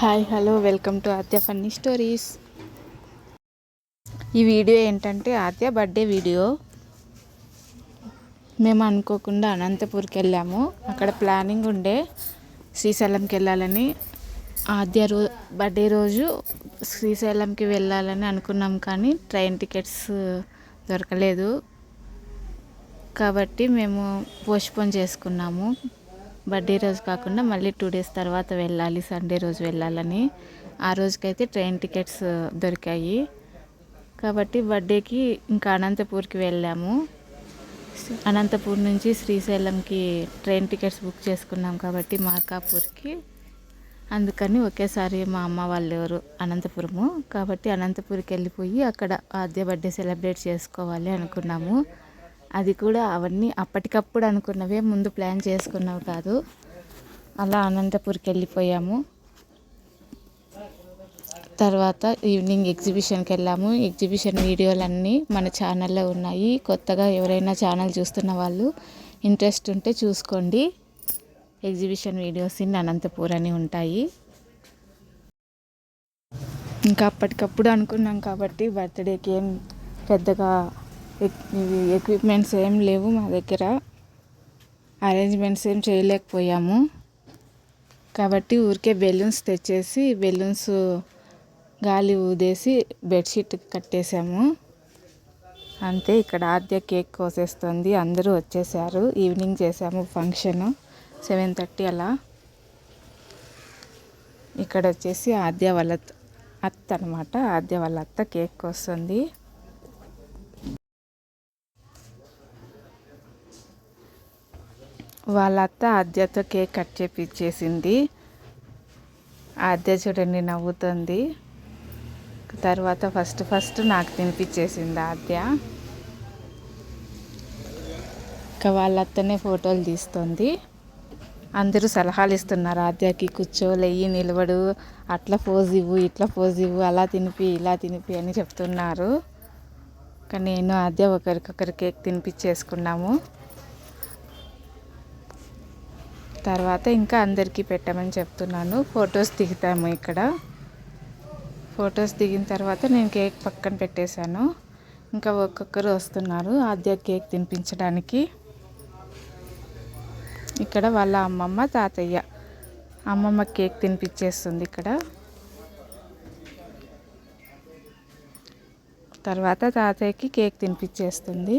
Hi hello welcome to Aadya funny stories. ఈ video ఏంటంటే Aadya birthday video. మేము అనుకోకుండా అనంతపూర్కి వెళ్ళాము. అక్కడ ప్లానింగ్ ఉండే శ్రీశైలంకి వెళ్ళాలని. ఆద్య రో బర్త్డే రోజు శ్రీశైలంకి వెళ్ళాలని అనుకున్నాం కానీ ట్రైన్ టికెట్స్ దొరకలేదు. కాబట్టి మేము పోస్ట్పోన్ చేసుకున్నాము. బర్త్డే రోజు కాకుండా మళ్ళీ టూ డేస్ తర్వాత వెళ్ళాలి సండే రోజు వెళ్ళాలని. ఆ రోజుకైతే ట్రైన్ టికెట్స్ దొరికాయి. కాబట్టి బర్త్డేకి ఇంకా అనంతపూర్కి వెళ్ళాము. అనంతపూర్ నుంచి శ్రీశైలంకి ట్రైన్ టికెట్స్ బుక్ చేసుకున్నాం కాబట్టి మార్కాపూర్కి. అందుకని ఒకేసారి మా అమ్మ వాళ్ళు ఎవరు అనంతపురము. కాబట్టి అనంతపూర్కి వెళ్ళిపోయి అక్కడ ఆద్య బర్త్డే సెలబ్రేట్ చేసుకోవాలి అనుకున్నాము. అది కూడా అవన్నీ అప్పటికప్పుడు అనుకున్నవే ముందు ప్లాన్ చేసుకున్నవి కాదు. అలా అనంతపూర్కి వెళ్ళిపోయాము. తర్వాత ఈవినింగ్ ఎగ్జిబిషన్కి వెళ్ళాము. ఎగ్జిబిషన్ వీడియోలన్నీ మన ఛానల్లో ఉన్నాయి. కొత్తగా ఎవరైనా ఛానల్ చూస్తున్న వాళ్ళు ఇంట్రెస్ట్ ఉంటే చూసుకోండి. ఎగ్జిబిషన్ వీడియోస్ ఇన్ అనంతపూర్ అని ఉంటాయి. ఇంకా అప్పటికప్పుడు అనుకున్నాం కాబట్టి బర్త్డేకి ఏం పెద్దగా ఎక్విప్మెంట్స్ ఏం లేవు మా దగ్గర. అరేంజ్మెంట్స్ ఏం చేయలేకపోయాము. కాబట్టి ఊరికే బెలూన్స్ తెచ్చేసి బెలూన్స్ గాలి ఊదేసి బెడ్షీట్ కట్టేసాము. అంతే ఇక్కడ ఆద్య కేక్ కోసేస్తుంది. అందరూ వచ్చేసారు. ఈవినింగ్ చేసాము ఫంక్షను. సెవెన్ థర్టీ అలా. ఇక్కడ వచ్చేసి ఆద్య వాళ్ళ అత్త అనమాట. ఆద్య వాళ్ళ అత్త కేక్ కోస్తుంది. వాళ్ళ అత్త ఆద్యతో కేక్ కట్ చేపించేసింది ఆద్య చూడండి నవ్వుతుంది. తర్వాత ఫస్ట్ ఫస్ట్ నాకు తినిపించేసింది ఆద్య. ఇంకా వాళ్ళ అత్తనే ఫోటోలు తీస్తుంది. అందరూ సలహాలు ఇస్తున్నారు ఆద్యకి కూర్చోలేయి నిలబడు. అట్లా పోజ్ ఇవ్వు ఇట్లా పోజ్ ఇవ్వు అలా తినిపి ఇలా తినిపి అని చెప్తున్నారు. కానీ నేను ఆద్య ఒకరికొకరు కేక్ తినిపించేసుకున్నాము తర్వాత ఇంకా అందరికీ పెట్టమని చెప్తున్నాను. ఫొటోస్ దిగుతాము ఇక్కడ. ఫొటోస్ దిగిన తర్వాత నేను కేక్ పక్కన పెట్టేశాను. ఇంకా ఒక్కొక్కరు వస్తున్నారు. ఆద్య కేక్ తినిపించడానికి. ఇక్కడ వాళ్ళ అమ్మమ్మ తాతయ్య అమ్మమ్మ కేక్ తినిపించేస్తుంది ఇక్కడ. తర్వాత తాతయ్యకి కేక్ తినిపించేస్తుంది.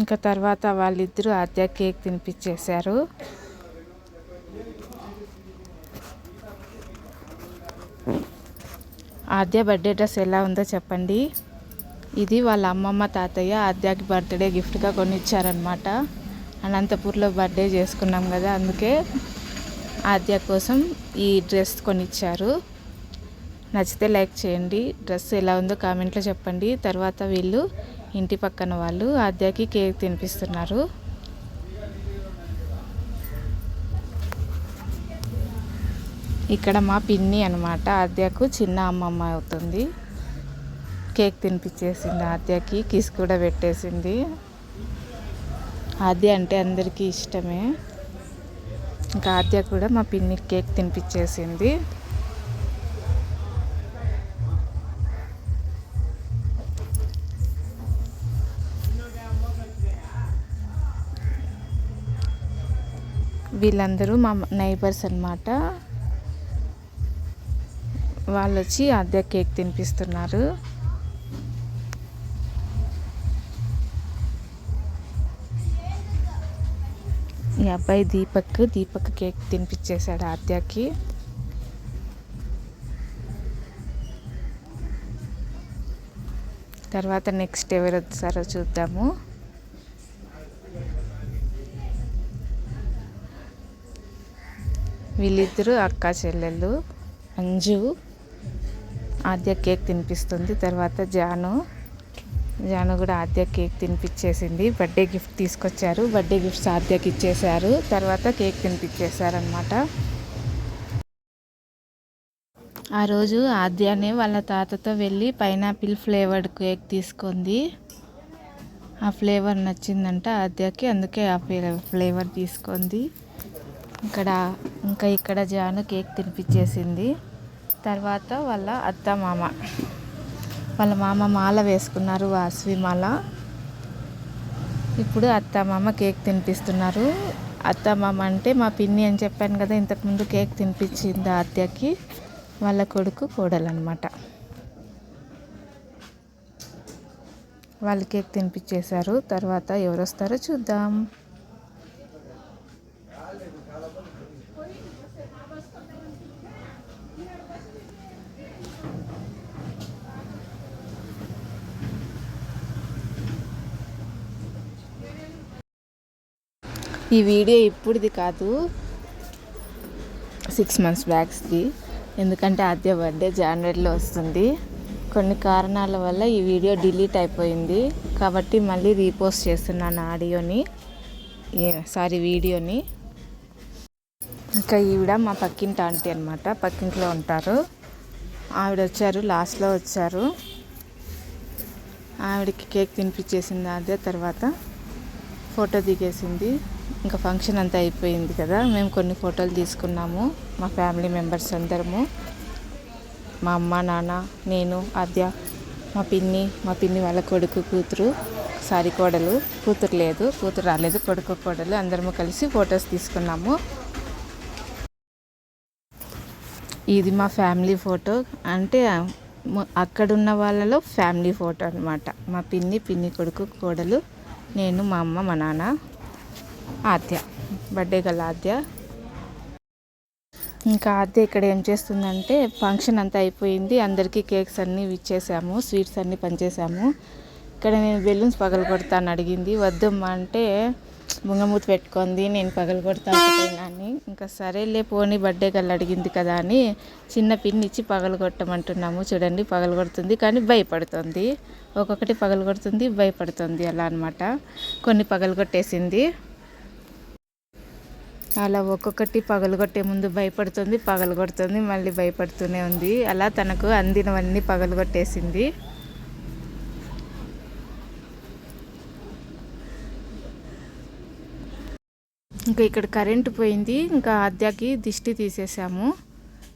ఇంకా తర్వాత వాళ్ళిద్దరూ ఆద్య కేక్ తినిపించేశారు ఆద్య బర్త్డే డ్రెస్ ఎలా ఉందో చెప్పండి. ఇది వాళ్ళ అమ్మమ్మ తాతయ్య ఆద్యకి బర్త్డే గిఫ్ట్గా కొనిచ్చారనమాట అనంతపూర్లో బర్త్డే చేసుకున్నాం కదా అందుకే ఆద్య కోసం ఈ డ్రెస్ కొనిచ్చారు. నచ్చితే లైక్ చేయండి. డ్రెస్ ఎలా ఉందో కామెంట్లో చెప్పండి. తర్వాత వీళ్ళు ఇంటి పక్కన వాళ్ళు ఆద్యకి కేక్ తినిపిస్తున్నారు. ఇక్కడ మా పిన్ని అనమాట ఆద్యకు చిన్న అమ్మమ్మ అవుతుంది. కేక్ తినిపించేసింది ఆద్యకి కిస్ కూడా పెట్టేసింది. ఆద్య అంటే అందరికీ ఇష్టమే. ఇంకా ఆద్య కూడా మా పిన్ని కేక్ తినిపించేసింది వీళ్ళందరూ మా నైబర్స్ అనమాట వాళ్ళు వచ్చి అద్దె కేక్ తినిపిస్తున్నారు. ఈ అబ్బాయి దీపక్ దీపక్ కేక్ తినిపించేశాడు ఆద్యకి. తర్వాత నెక్స్ట్ ఎవరు వచ్చారో చూద్దాము. వీళ్ళిద్దరూ అక్క చెల్లెళ్ళు అంజు ఆద్య కేక్ తినిపిస్తుంది. తర్వాత జాను. జాను కూడా ఆద్య కేక్ తినిపించేసింది బర్త్డే గిఫ్ట్ తీసుకొచ్చారు. బర్త్డే గిఫ్ట్స్ ఆద్యకి ఇచ్చేశారు. తర్వాత కేక్ తినిపించేశారనమాట ఆ రోజు ఆద్యనే వాళ్ళ తాతతో వెళ్ళి పైనాపిల్ ఫ్లేవర్డ్ కేక్ తీసుకుంది. ఆ ఫ్లేవర్ నచ్చిందంట ఆద్యకి. అందుకే ఆ ఫ్లేవర్ తీసుకుంది. ఇక్కడ ఇంకా ఇక్కడ జాను కేక్ తినిపించేసింది. తర్వాత వాళ్ళ అత్త మామ. వాళ్ళ మామ మాల వేసుకున్నారు వాసవి మాల. ఇప్పుడు అత్త మామ కేక్ తినిపిస్తున్నారు. అత్త మామ అంటే మా పిన్ని అని చెప్పాను కదా ఇంతకుముందు కేక్ తినిపించింది అత్తకి వాళ్ళ కొడుకు కోడలు అనమాట వాళ్ళు కేక్ తినిపించేశారు. తర్వాత ఎవరు వస్తారో చూద్దాం. ఈ వీడియో ఇప్పుడుది కాదు. సిక్స్ మంత్స్ బ్యాక్స్ది ఎందుకంటే ఆద్య బర్త్డే జనవరిలో వస్తుంది. కొన్ని కారణాల వల్ల ఈ వీడియో డిలీట్ అయిపోయింది. కాబట్టి మళ్ళీ రీపోస్ట్ చేస్తున్నాను ఆడియోని. సారీ వీడియోని. ఇంకా ఈవిడ మా పక్కింటి ఆంటీ అనమాట పక్కింట్లో ఉంటారు. ఆవిడ వచ్చారు లాస్ట్లో వచ్చారు. ఆవిడకి కేక్ తినిపించేసింది అదే తర్వాత ఫోటో దిగేసింది. ఇంకా ఫంక్షన్ అంతా అయిపోయింది కదా. మేము కొన్ని ఫోటోలు తీసుకున్నాము. మా ఫ్యామిలీ మెంబర్స్ అందరము. మా అమ్మ నాన్న నేను ఆద్య మా పిన్ని మా పిన్ని వాళ్ళ కొడుకు కూతురు సారీ కోడలు. కూతురు లేదు కూతురు రాలేదు కొడుకు కోడలు అందరము కలిసి ఫొటోస్ తీసుకున్నాము. ఇది మా ఫ్యామిలీ ఫోటో అంటే అక్కడున్న వాళ్ళలో ఫ్యామిలీ ఫోటో అనమాట మా పిన్ని పిన్ని కొడుకు కోడలు నేను మా అమ్మ మా నాన్న. ఆద్య బర్త్డే గల ఆద్య. ఇంకా ఆద్య ఇక్కడ ఏం చేస్తుందంటే ఫంక్షన్ అంతా అయిపోయింది. అందరికీ కేక్స్ అన్నీ ఇచ్చేసాము స్వీట్స్ అన్నీ పనిచేసాము ఇక్కడ నేను బెలూన్స్ పగల కొడతాను అడిగింది. వద్దమ్మా అంటే బుంగమూతి పెట్టుకుంది నేను పగల కొడతాను అని. ఇంకా సరేలే పోనీ బర్త్డే కల్లా అడిగింది కదా అని చిన్న పిన్ ఇచ్చి పగల కొట్టమంటున్నాము. చూడండి పగల కొడుతుంది కానీ భయపడుతుంది. ఒక్కొక్కటి పగల కొడుతుంది భయపడుతుంది అలా అనమాట కొన్ని పగల కొట్టేసింది. అలా ఒక్కొక్కటి పగలగొట్టే ముందు భయపడుతుంది పగలగొడుతుంది మళ్ళీ భయపడుతూనే ఉంది. అలా తనకు అందినవన్నీ పగలగొట్టేసింది. ఇంకా ఇక్కడ కరెంటు పోయింది. ఇంకా ఆద్యాకి దిష్టి తీసేసాము.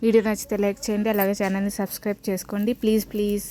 వీడియో నచ్చితే లైక్ చేయండి అలాగే ఛానల్ని సబ్స్క్రైబ్ చేసుకోండి. Please please.